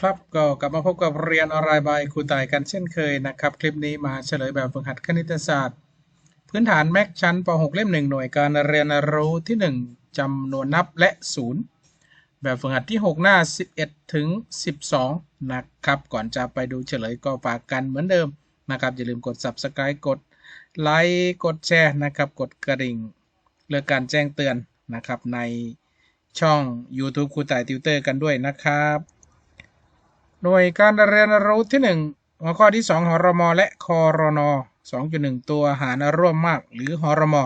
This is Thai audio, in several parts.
ครับก็กลับมาพบกับเรียนออนไลน์บายครูต่ายกันเช่นเคยนะครับ คลิปนี้มาเฉลยแบบฝึกหัดคณิตศาสตร์ พื้นฐานแม็กชั้นป .6 เล่ม 1 หน่วยการเรียนรู้ที่ 1จำนวนนับและ 0 แบบฝึกหัดที่ 6 หน้า 11 ถึง 12 นะครับ ก่อนจะไปดูเฉลยก็ฝากกันเหมือนเดิมนะครับ อย่าลืมกด Subscribe กดไลค์กดแชร์นะครับ กดกระดิ่งเลือกการแจ้งเตือนนะครับในช่อง YouTube ครูต่ายติวเตอร์กันด้วยนะครับ หน่วยการเรียนรู้ที่ 1 หัวข้อที่ 2หรม และคอรน 2.1 ตัวหารร่วมมากหรือหรม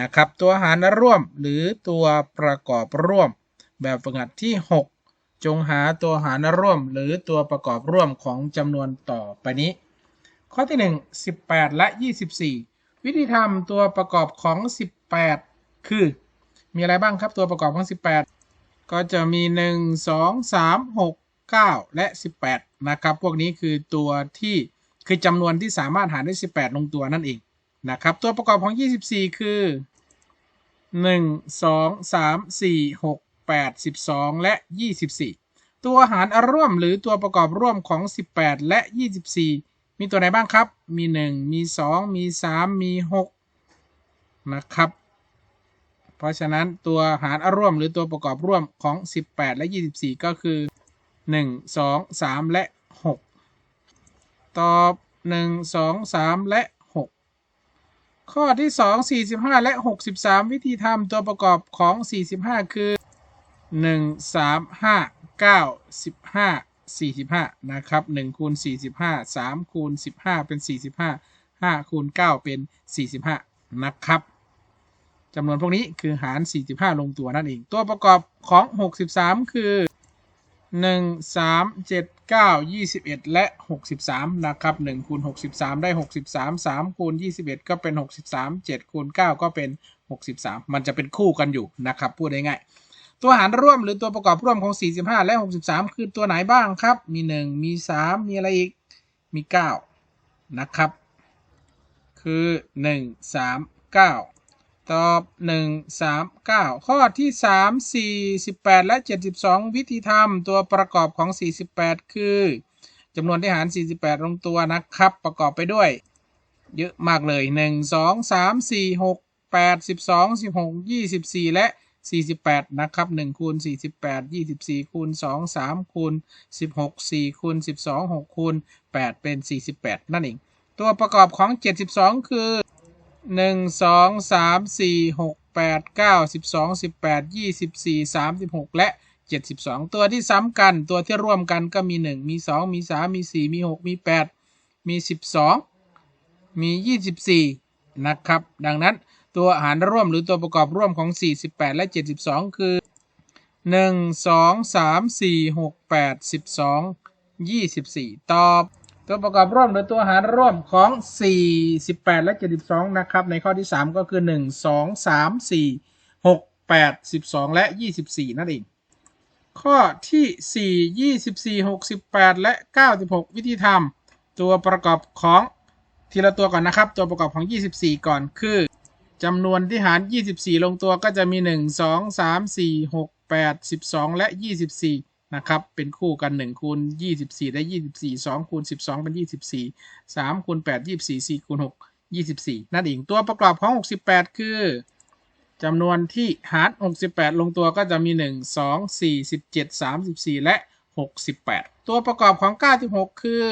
นะครับ ตัวหารร่วมหรือตัวประกอบร่วม แบบฝึกหัดที่ 6 จงหาตัวหารร่วมหรือตัวประกอบร่วมของจำนวนต่อไปนี้ ข้อที่ 1 18 และ 24 วิธีทำตัวประกอบของ 18 คือ มีอะไรบ้างครับตัวประกอบของ 18 ก็จะมี 1 2 3 6 9 และ 18 นะครับ พวกนี้คือตัวที่คือจำนวนที่สามารถหารได้18 ลงตัวนั่นเองนะครับ ตัวประกอบของ 24 คือ 1 2 3 4 6 8 12 และ 24 ตัวหารร่วมหรือตัวประกอบร่วมของ 18 และ 24 มีตัวไหนบ้างครับ มี 1 มี 2 มี 3 มี 6 นะครับ เพราะฉะนั้นตัวหารร่วมหรือตัวประกอบร่วมของ 18 และ 24 ก็คือ 1 2 3และ6ตอบ1 2 3และ6ข้อที่2 45และ63วิธีทำตัวประกอบของ45คือ1 3 5 9 15 45นะครับ1คูณ45 3คูณ15เป็น45 5คูณ9เป็น45นะครับจำนวนพวกนี้คือหาร 45 ลงตัวนั่นเอง ตัวประกอบของ 63 คือ 1 3 7 9 21และ63นะครับ1คูณ63ได้63 3คูณ21ก็เป็น63 7คูณ9ก็เป็น63มันจะเป็นคู่กันอยู่นะครับพูดง่ายๆตัวหารร่วมหรือตัวประกอบร่วมของ45และ63คือตัวไหนบ้างครับ มี1มี3มีอะไรอีกมี9นะครับ คือ1 3 9 ตอบ 1 3 9 ข้อที่ 3 48 และ 72 วิธีทำตัวประกอบของ 48 คือจำนวนที่หาร 48ลงตัวนะครับ ประกอบไปด้วย เยอะมากเลย 1 2 3 4 6 8 12 16 24 และ 48 นะครับ1คูณ48 24คูณ2 3คูณ16 4คูณ12 6คูณ8เป็น 48 นั่นเอง ตัวประกอบของ 72 คือ หนึ่งสองสามสี่หกแปดเก้าสิบสองสิบแปดยี่สิบสี่สามสิบหกและเจ็ดสิบสองตัวที่ซ้ำกันตัวที่ร่วมกันก็มีหนึ่งมีสองมีสามมีสี่มีหกมีแปดมีสิบสองมียี่สิบสี่นะครับ ดังนั้นตัวหารร่วมหรือตัวประกอบร่วมของสี่สิบแปดและเจ็ดสิบสองคือหนึ่งสองสามสี่หกแปดสิบสองยี่สิบสี่ตอบ ตัวประกอบร่วมหรือตัวหารร่วมของ 48 และ 72 นะครับ ในข้อที่ 3 ก็คือ 1 2 3 4 6 8 12 และ 24 นั่นเอง ข้อที่ 4 24 68 และ 96 วิธีทำตัวประกอบของทีละตัวก่อนนะครับ ตัวประกอบของ 24 ก่อนคือจำนวนที่หาร 24 ลงตัวก็จะมี 1 2 3 4 6 8 12 และ 24 นะครับ เป็นคู่กัน 1 คูณ 24 ได้ 24 2 คูณ 12 เป็น 24 3 คูณ 8 24 4 คูณ 6 24 นั่นเอง ตัวประกอบของ 68 คือจำนวนที่หาร 68 ลงตัวก็จะมี 1 2 4 17 34 และ 68 ตัวประกอบของ 96 คือ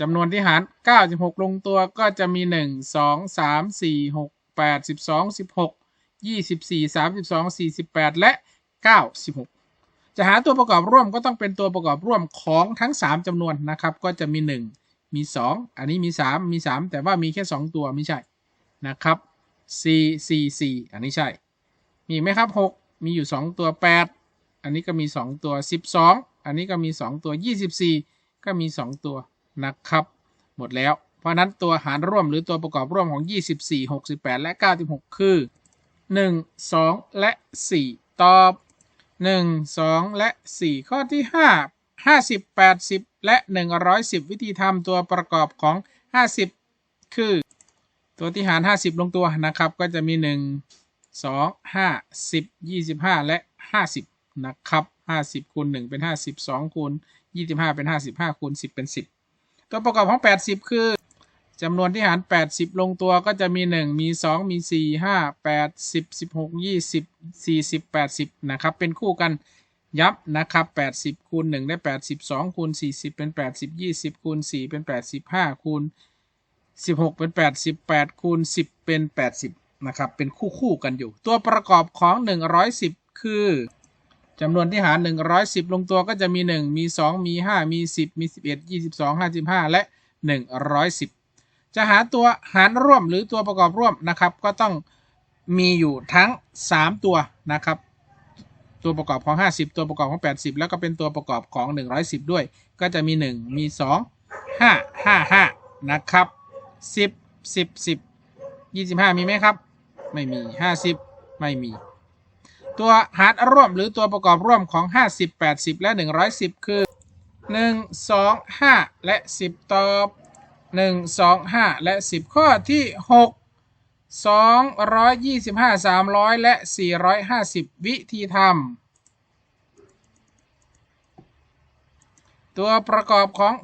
จำนวนที่หาร 96 ลงตัวก็จะมี 1 2 3 4 6 8 12 16 24 32 48 และ 96 จะหาตัวประกอบร่วมก็ต้องเป็นตัวประกอบร่วมของทั้ง 3จำนวนนะครับ ก็จะมี 1 มี 2 อันนี้มี 3 มี 3 แต่ว่ามีแค่ 2 ตัวไม่ใช่นะครับ4 4 4อันนี้ใช่ มีไหมครับ 6 มีอยู่ 2 ตัว 8 อันนี้ก็มี 2 ตัว 12 อันนี้ก็มี 2 ตัว 24 ก็มี 2 ตัวนะครับ หมดแล้ว เพราะนั้นตัวหารร่วมหรือตัวประกอบร่วมของ 24 68 และ 96 คือ 1 2 และ 4 ตอบ หนึ่งสองและสี่ข้อที่ห้าห้าสิบแปดสิบและหนึ่งร้อยสิบวิธีทำตัวประกอบของห้าสิบคือ ตัวที่หารห้าสิบลงตัวนะครับ ก็จะมีหนึ่งสองห้าสิบยี่สิบห้าและห้าสิบนะครับห้าสิบคูณหนึ่งเป็นห้าสิบสองคูณยี่สิบห้าเป็นห้าสิบห้าคูณสิบเป็นสิบตัวประกอบของแปดสิบคือ จำนวนที่หารแปดสิบลงตัวก็จะมีหนึ่งมีสองมีสี่ห้าแปดสิบสิบหกยี่สิบสี่สิบแปดสิบนะครับ เป็นคู่กันยับนะครับแปดสิบคูณหนึ่งได้แปดสิบสองคูณสี่สิบเป็นแปดสิบยี่สิบคูณสี่เป็นแปดสิบห้าคูณสิบหกเป็นแปดสิบแปดคูณสิบเป็นแปดสิบนะครับ เป็นคู่คู่กันอยู่ ตัวประกอบของหนึ่งร้อยสิบคือจำนวนที่หารหนึ่งร้อยสิบลงตัวก็จะมีหนึ่งมีสองมีห้ามีสิบมีสิบเอ็ดยี่สิบสองห้าสิบห้าและหนึ จะหาตัวหารร่วมหรือตัวประกอบร่วมนะครับ ก็ต้องมีอยู่ทั้งสามตัวนะครับ ตัวประกอบของ 50 ตัวประกอบของ 80 แล้วก็เป็นตัวประกอบของ 110 ด้วย ก็จะมี 1 มี 2 5 5 5 นะครับ 10 10 10 25 มีไหมครับ ไม่มี 50 ไม่มี ตัวหารร่วมหรือตัวประกอบร่วมของ 50 80 และ 110 คือ 1 2 5 และ 10 ตอบ 1 2 5 และ 10 ข้อที่ 6 225 300 และ 450 วิธีทำตัวประกอบของ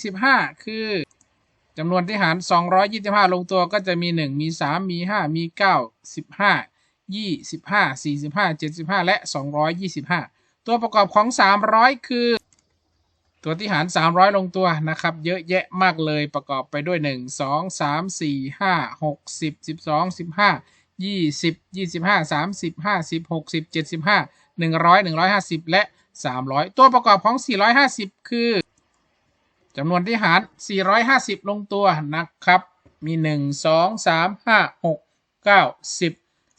225 คือจำนวนที่หาร 225 ลงตัวก็จะมี 1 มี 3 มี 5 มี 9 15 25 45 75 และ 225 ตัวประกอบของ 300 คือ ตัวที่หาร 300 ลงตัวนะครับ เยอะแยะมากเลยประกอบไปด้วย 1 2 3 4 5 6 10 12 15 20 25 30 50 60 75 100 150 และ 300 ตัวประกอบของ 450 คือจำนวนที่หาร 450 ลงตัวนะครับ มี 1 2 3 5 6 9 10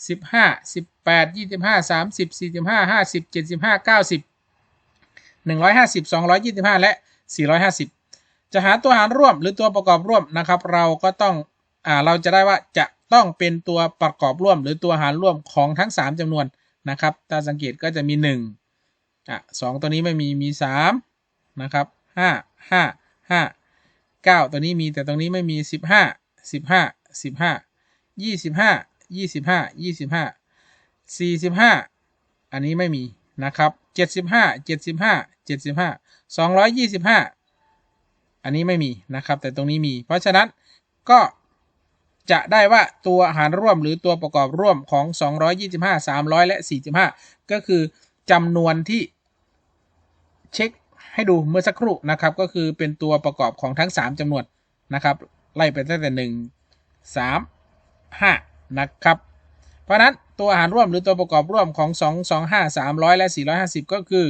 15 18 25 30 45 50 75 90 150 225 และ 450 จะหาตัวหารร่วมหรือตัวประกอบร่วมนะครับ เราก็ต้องอ่าเราจะได้ว่าจะต้องเป็นตัวประกอบร่วม หรือตัวหารร่วมของทั้ง 3จำนวนนะครับถ้าสังเกตก็จะมี1อะสองตัวนี้ไม่มีมี3นะครับ5 5 5 9 ตัวนี้มีแต่ตรงนี้ไม่มี 15 15 15 25 25 25 45 อันนี้ไม่มีนะครับ 75 75 75 225อันนี้ไม่มีนะครับ แต่ตรงนี้มี เพราะฉะนั้นก็จะได้ว่าตัวหารร่วมหรือตัวประกอบร่วมของ 225 300 และ 45 ก็คือจำนวนที่เช็คให้ดูเมื่อสักครู่นะครับ ก็คือเป็นตัวประกอบของทั้ง 3จำนวนนะครับ ไล่ไปตั้งแต่ 1 3 5 นะครับ เพราะฉะนั้น ตัวหารร่วมหรือตัวประกอบร่วมของ 2 2 5 300 และ 450 ก็คือ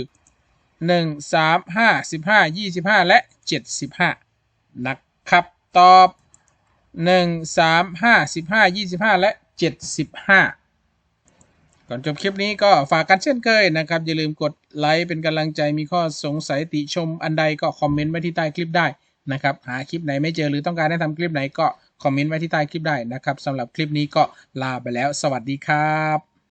1 3 5 15 25 และ 75 นะครับ ตอบ 1 3 5 15 25 และ 75 ก่อนจบคลิปนี้ก็ฝากกันเช่นเคยนะครับ อย่าลืมกดไลค์เป็นกำลังใจมีข้อสงสัยติชมอันใดก็คอมเมนต์ไว้ที่ใต้คลิปได้นะครับ หาคลิปไหนไม่เจอหรือต้องการให้ทำคลิปไหนก็ คอมเมนต์ไว้ที่ใต้คลิปได้นะครับสำหรับคลิปนี้ก็ลาไปแล้ว สวัสดีครับ